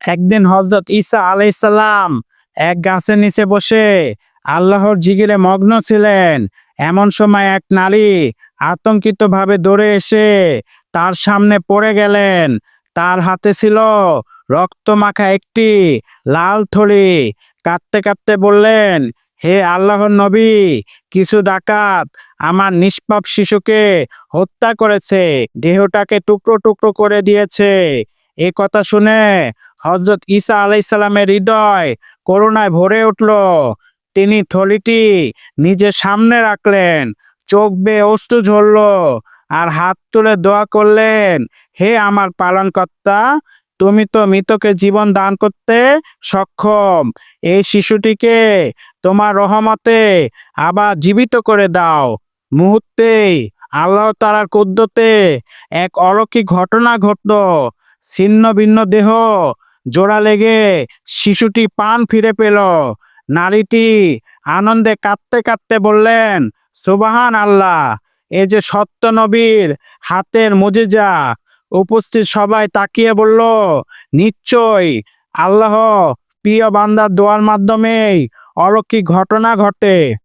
একদিন হজরত ঈসা আলাইসাল্লাম এক গাছের নিচে বসে আল্লাহর জিগিরে মগ্ন ছিলেন। এমন সময় এক নারী আতঙ্কিতভাবে দৌড়ে এসে তার সামনে পড়ে গেলেন। তার হাতে ছিল রক্তমাখা একটি লাল থলি। কাঁদতে কাঁদতে বললেন, হে আল্লাহর নবী, কিছু ডাকাত আমার নিষ্পাপ শিশুকে হত্যা করেছে, দেহটাকে টুকরো টুকরো করে দিয়েছে। এ কথা শুনে হজরত ঈসা আলাইসাল্লামের হৃদয় করুণায় ভরে উঠল। তিনি থলিটি নিজের সামনে রাখলেন, চোখ বেয়ে অশ্রু ঝরল আর হাত তুলে দোয়া করলেন, হে আমার পালনকর্তা, তুমি তো মৃতকে জীবন দান করতে সক্ষম। এই শিশুটিকে তোমার রহমতে আবার জীবিত করে দাও। মুহূর্তেই আল্লাহ তালার কুদ্দতে এক অলৌকিক ঘটনা ঘটল। ছিন্ন ভিন্ন দেহ জোড়া লেগে শিশুটি পান ফিরে পেল। নারীটি আনন্দে কাঁদতে কাঁদতে বললেন, সুবাহান আল্লাহ এ যে সত্য নবীর হাতের মুজিজা। উপস্থিত সবাই তাকিয়ে বলল, নিশ্চয় আল্লাহ প্রিয় বান্দার দোয়ার মাধ্যমেই অলৌকিক ঘটনা ঘটে।